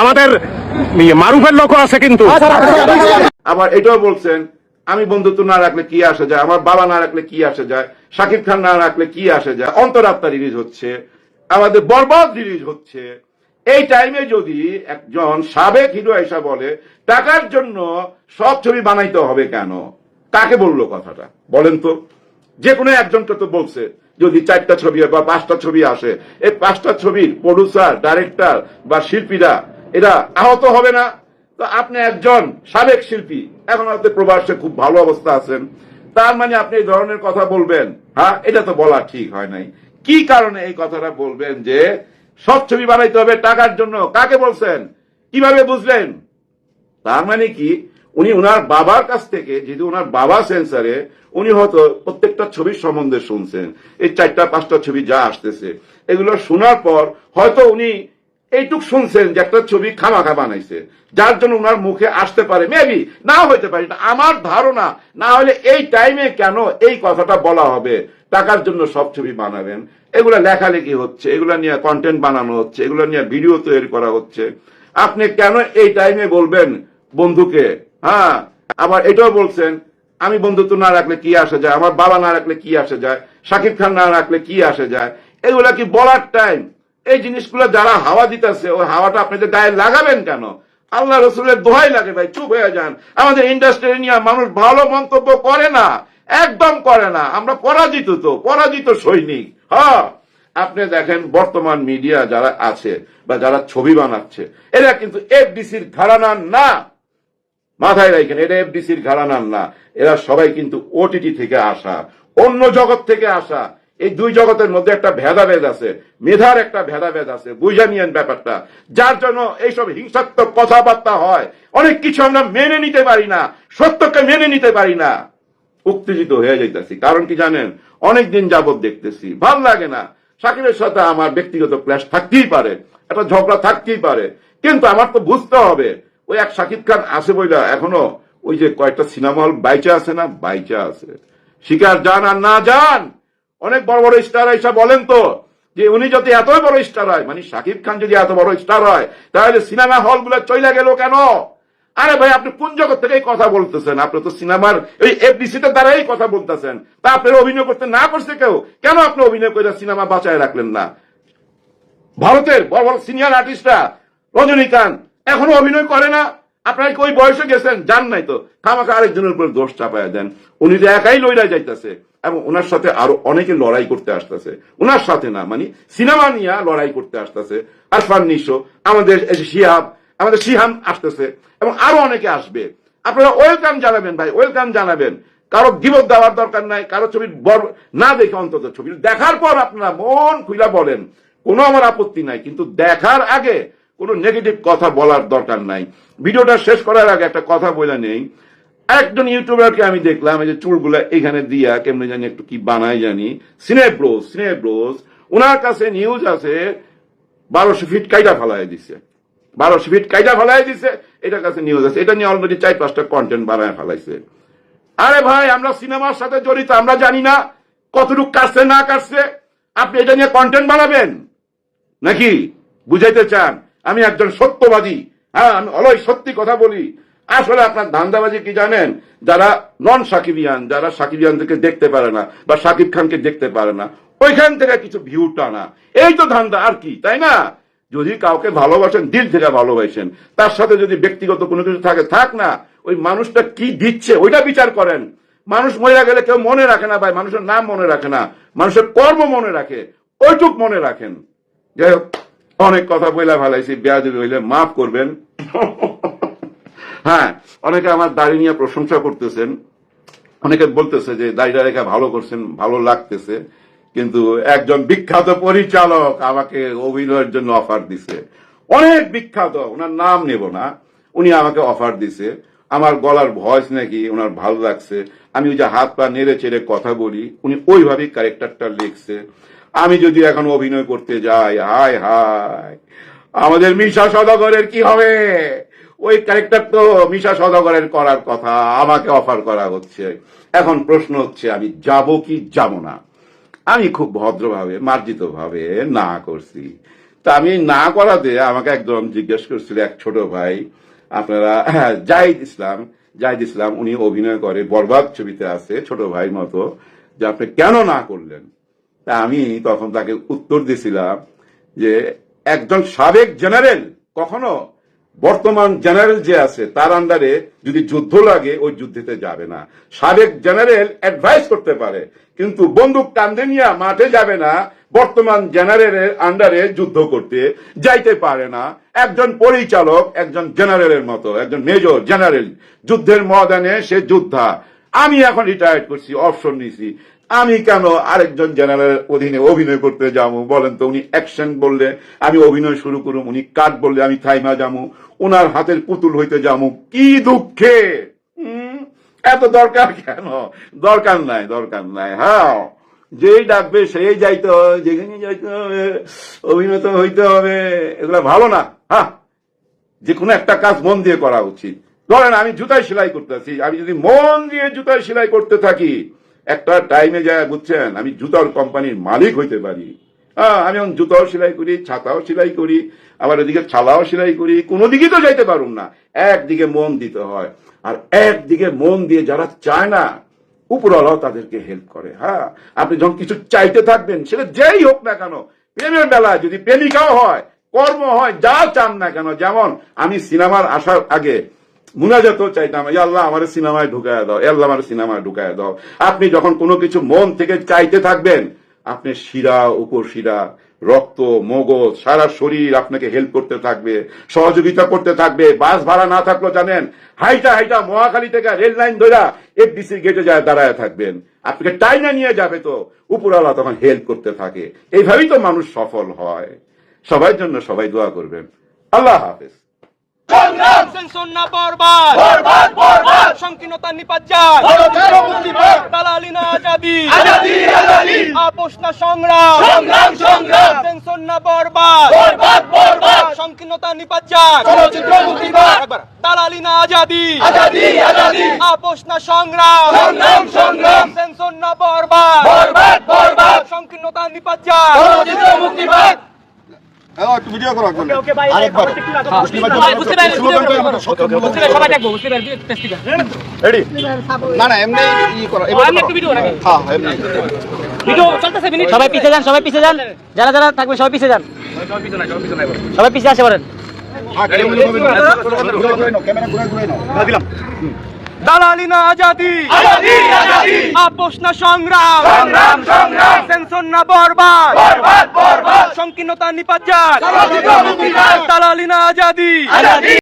আমাদের ইয়ে মারুফের লোকও আছে কিন্তু। আবার এটাও বলছেন আমি বন্ধুত্ব না রাখলে কি আসে যায়? আমার বাবা না রাখলে কি আসে যায়? শাকিব খান না রাখলে কি আসে যায়? অন্তরাত্মা রিলিজ হচ্ছে আমাদের বরবাদ রিলিজ হচ্ছে। এই টাইমে যদি একজন সাবেক হিরো এসা বলে টাকার জন্য সব ছবি বানাইতে হবে কেন? কাকে বলল কথাটা? বলেন তো। যে কোনো একজনকে তো বলছে যদি চারটা ছবি বা পাঁচটা ছবি আসে এই পাঁচটা ছবির প্রডিউসার ডাইরেক্টর বা শিল্পীরা এরা আহত হবে না। তো আপনি একজন সাবেক শিল্পী, এখন হয়তো প্রবাসে খুব ভালো অবস্থা আছেন। তার মানে আপনি এই ধরনের কথা বলবেন। হ্যাঁ এটা তো বলা ঠিক হয় নাই। কি কারণে এই কথাটা বলবেন যে সব ছবি বানাইতে হবে টাকার জন্য? কাকে বলছেন? কীভাবে বুঝলেন? তার মানে কি, উনি ওনার বাবার কাছ থেকে, যেহেতু ওনার বাবা সেন্সারে, উনি হয়তো প্রত্যেকটা ছবির সম্বন্ধে শুনছেন। এই চারটা, পাঁচটা ছবি যা আসতেছে, এগুলো শোনার পর হয়তো উনি এইটুক শুনছেন যে একটা ছবি খামাখা বানাইছে, যার জন্য ওনার মুখে আসতে পারে মেবি না হইতে পারে আমার ধারণা, না হলে এই টাইমে কেন এই কথাটা বলা হবে? টাকার জন্য সব ছবি বানাবেন, এগুলা লেখালেখি হচ্ছে, এগুলা নিয়ে কন্টেন্ট বানানো হচ্ছে, এগুলো নিয়ে ভিডিও তৈরি করা হচ্ছে। আপনি কেন এই টাইমে বলবেন বন্ধুকে হ্যাঁ আবার এটাও বলছেন, আমি বন্ধুত্ব না রাখলে কি আসে যায়? আমার বাবা না রাখলে কি আসে যায়? শাকিব খান না রাখলে কি আসে যায়? এগুলা কি বলার টাইম এই জিনিসগুলো যারা হাওয়া দিতেছে, ওই হাওয়াটা আপনাদের গায়ে লাগাবেন কেন? আল্লাহ রসুলের দোহাই লাগে, ভাই, চুপ হয়ে যান। আমাদের ইন্ডাস্ট্রি নিয়ে মানুষ ভালো মন্তব্য করে না, একদম করে না। আমরা পরাজিত তো, পরাজিত সৈনিক। হ্যাঁ আপনি দেখেন বর্তমান মিডিয়া যারা আছে বা যারা ছবি বানাচ্ছে, এরা কিন্তু এফডিসির ঘরানার না। মাথায় রাখেন, এটা এফডিসির ঘরানার না। এরা সবাই কিন্তু ওটিটি থেকে আসা, অন্য জগৎ থেকে আসা। এই দুই জগতের মধ্যে একটা ভেদাভেদ আছে, মেধার একটা ভেদাভেদ আছে, বুঝা নিয়েন ব্যাপারটা। যার জন্য এইসব হিংসাত্মক কথাবার্তা হয়, অনেক কিছু আমরা মেনে নিতে পারি না, সত্যকে মেনে নিতে পারি না। উত্তেজিত হয়ে যাইতেছি, কারণ কি জানেন? অনেক দিন যাবত দেখতেছি, ভালো লাগে না। সাকিবের সাথে আমার ব্যক্তিগত ক্লাস থাকতেই পারে, একটা ঝগড়া থাকতেই পারে, কিন্তু আমার তো বুঝতে হবে, ওই এক সাকিব খান আছে বইলা এখনও, ওই যে কয়েকটা সিনেমা হল বাইচা আছে না, বাইচা আছে। শিকার যান আর না যান অনেক বড় বড় স্টার এসে বলেন তো যে উনি যদি এত বড় স্টার হয় মানে সাকিব খান যদি এত বড় স্টার হয়, তাহলে সিনেমা হলগুলো চলে গেল কেন? আরে ভাই, আপনি কোন জগৎ থেকে কথা বলতেছেন? আপনি তো সিনেমার এই এফডিসিতে দ্বারা এই কথা বলতেছেন। তা আপনার অভিনয় করতে না করছে কেউ? কেন আপনি অভিনয় করে সিনেমা বাঁচায় রাখলেন না? ভারতের বড় বড় সিনিয়র আর্টিস্টরা রজনীকান্ত, এখনও অভিনয় করে না। আপনারা কি ওই বয়সে গেছেন? জান নাই তো। খামাখা আরেকজনের উপর দোষ চাপায় দেন। উনি তো একাই লইরা যাইতেছে। এবং ওনার সাথে আরও অনেকে লড়াই করতে আসতেছে। ওনার সাথে না মানে সিনেমা নিয়ে লড়াই করতে আসতেছে। আরফান নিশো, আমাদের শিহাব, আমাদের শিহাম আসতেছে এবং আরও অনেকে আসবে। আপনারা ওয়েলকাম জানাবেন ভাই, ওয়েলকাম জানাবেন। কারও গিবত দেওয়ার দরকার নাই, কারও বর না দেখে অন্তত ছবি। দেখার পর আপনারা মন খুলা বলেন, কোনো আমার আপত্তি নাই, কিন্তু দেখার আগে কোনো নেগেটিভ কথা বলার দরকার নাই। ভিডিওটা শেষ করার আগে একটা কথা বলে নেই একজন ইউটিউবারকে আমি দেখলাম, এই যে চুলগুলা এখানে দিয়া কেমনে জানি একটু কি বানায় জানি। সিনেব্রোস সিনেব্রোস ওনার কাছে নিউজ আছে, বারোশো ফিট কাইটা ফেলাই দিছে। বারোশো ফিট কাইটা ফেলাই দিছে, এটার কাছে নিউজ আছে। এটা নিয়ে অলরেডি চার পাঁচটা কন্টেন্ট বানায় ফেলাইছে। আরে ভাই, আমরা সিনেমার সাথে জড়িত, আমরা জানি না কতটুকু কাটছে, না কাটছে। আপনি এটা নিয়ে কন্টেন্ট বানাবেন? নাকি? বুঝাইতে চান? আমি একজন সত্যবাদী। হ্যাঁ আমি অলয় সত্যি কথা বলি। আসলে আপনার ধান্দাবাজি কি জানেন? যারা নন সাকিবিয়ান, যারা সাকিবিয়ানদেরকে দেখতে পারে না বা সাকিব খানকে দেখতে পারে না, ওইখান থেকে কিছু ভিউ টানা। এই তো ধান্দা, আর কি, তাই না? যদি কাউকে ভালোবাসেন, দিল থেকে ভালোবাসেন, তার সাথে যদি ব্যক্তিগত কোনো কিছু থাকে, থাক না, ওই মানুষটা কি দিচ্ছে, ওইটা বিচার করেন। মানুষ মরে গেলে কেউ মনে রাখে না ভাই, মানুষের নাম মনে রাখে না, মানুষের কর্ম মনে রাখে, ওইটুক মনে রাখেন। যাই হোক, অনেক কথা বইলা ভালাইছি বেয়াদবি হইলে মাফ করবেন। হ্যাঁ অনেকে আমার দাড়ি নিয়ে প্রশংসা করতেছেন। অনেকে বলতেছে যে দাড়িটা রেখা ভালো করছেন, ভালো লাগতেছে। কিন্তু একজন বিখ্যাত পরিচালক আমাকে অভিনয়ের জন্য অফার দিছে। অনেক বিখ্যাত, ওনার নাম নেব না। উনি আমাকে অফার দিছে। আমার গলার ভয়েস নাকি ওনার ভালো লাগছে। আমি ওই যে হাত পা নেড়ে চেড়ে কথা বলি, উনি ওইভাবেই ক্যারেক্টারটা লিখছে। আমি যদি এখন অভিনয় করতে যাই, হায় হায়, আমাদের মিশা সদাগরের কি হবে? ওই ক্যারেক্টার তো মিশা সদাগরের করার কথা, আমাকে অফার করা হচ্ছে। এখন প্রশ্ন হচ্ছে, আমি যাব কি যাব না? আমি খুব ভদ্রভাবে মার্জিত ভাবে না করছি। তা আমি না করাতে আমাকে একদম জিজ্ঞেস করছিল, এক ছোট ভাই, আপনারা জাহিদ ইসলাম জাহিদ ইসলাম উনি অভিনয় করে, বরবাদ ছবিতে আছে, ছোট ভাই মতো, যে আপনি কেন না করলেন? তা আমি তখন তাকে উত্তর দিছিলাম যে, একজন সাবেক জেনারেল কখনো বর্তমান জেনারেল যে আছে, তার আন্ডারে যদি যুদ্ধ লাগে, ওই যুদ্ধেতে যাবে না। সাবেক জেনারেল অ্যাডভাইস করতে পারে, কিন্তু বন্দুক কান্দে নিয়ে মাঠে যাবে না, বর্তমান জেনারেলের আন্ডারে যুদ্ধ করতে যাইতে পারে না। একজন পরিচালক, একজন জেনারেলের মতো, একজন মেজর জেনারেল, যুদ্ধের ময়দানে সে যোদ্ধা। আমি এখন রিটায়ার্ড করছি অপশন নিছি। আমি কেন আরেকজন জেনারেলের অধীনে অভিনয় করতে যাব? বলেন তো, উনি অ্যাকশন বললে, আমি অভিনয় শুরু করুম, উনি কাট বললে, আমি থাইমা যাব। ওনার হাতের পুতুল হইতে যাব কি দুঃখে! এত দরকার কেন? দরকার নাই দরকার নাই। হ্যাঁ যেই ডাকবে সেই যাইতে হবে যেখানে যাইতে হবে, অভিনত হইতে হবে। এগুলো ভালো না। হ্যাঁ যে কোনো একটা কাজ মন দিয়ে করা উচিত। ধরেন আমি জুতায় সেলাই করতেছি। আমি যদি মন দিয়ে জুতায় সেলাই করতে থাকি, একটা টাইমে যায়, বুঝছেন? আমি জুতার কোম্পানির মালিক হইতে পারি। হ্যাঁ আমি এখন জুতাও সেলাই করি, ছাতাও সেলাই করি, আবার এদিকে ছালাও সেলাই করি, কোনো দিকে তো যাইতে পারুন না। একদিকে মন দিতে হয়, আর একদিকে মন দিয়ে যারা চায় না, উপরওয়ালাও তাদেরকে হেল্প করে হ্যাঁ? আপনি যখন কিছু চাইতে থাকবেন, সেটা যেই হোক না কেন, প্রেমের বেলায় যদি প্রেমিকাও হয়, কর্ম হয়, যা চান না কেন, যেমন আমি সিনেমার আসার আগে মুনাজাত চাইতাম আল্লাহ, আমার সিনেমায় ঢুকায় দাও আল্লাহ, আমার সিনেমায় ঢুকায় দাও। আপনি যখন কোনো কিছু মন থেকে চাইতে থাকবেন আপনি শিরা, উপর শিরা, রক্ত, মগজ, সারা শরীর আপনাকে হেল্প করতে থাকবে, সহযোগিতা করতে থাকবে, বাস ভাড়া না থাকল জানেন, হাইটা হাইটা মহাখালী থেকে রেল লাইন ধরা এফডিসি গেটে যায়, দাঁড়ায় থাকবেন। আপনাকে টাইনা নিয়ে যাবে তো, উপরওয়ালা তখন হেল্প করতে থাকে। এইভাবেই তো মানুষ সফল হয়। সবার জন্য সবাই দোয়া করবেন। আল্লাহ হাফেজ। সেন্সন্না বরবাদ। বরবাদ বরবাদ। সংকীর্ণতা নিপাজ্জাত ভারতের মুক্তিবাদ দালালিনা আজাদি। আজাদি আজাদি। আপোষ না সংগ্রাম। সংগ্রাম সংগ্রাম। সেন্সন্না বরবাদ। বরবাদ বরবাদ। সংকীর্ণতা নিপাজ্জাত চলচ্চিত্র মুক্তিবাদ একবার দালালিনা আজাদি। আজাদি আজাদি। আপোষ না সংগ্রাম। সংগ্রাম সংগ্রাম। সেন্সন্না বরবাদ। বরবাদ বরবাদ। সংকীর্ণতা নিপাজ্জাত চলচ্চিত্র মুক্তিবাদ সবাই দেখব বুঝতে পারি টেস্টিকা না না এমনি ই করো এবার আমি একটু ভিডিও নাকি হ্যাঁ এমনি। ভিডিও চলতেছে মিনিট সবাই পিছিয়ে যান সবাই পিছিয়ে যান। যারা যারা থাকবে সবাই পিছিয়ে যান। সবাই পিছিয়ে আসে পারেন ক্যামেরা ঘুরে ঘুরে নাও দালালিনা আজাদি। আজাদি আজাদি। আপোষ না সংগ্রাম। সংগ্রাম সংগ্রাম। সেনসন না বরবাদ। বরবাদ বরবাদ। সংকীর্ণতা নিপাজ্জাত দালালি না দালালিনা আজাদি। আজাদি।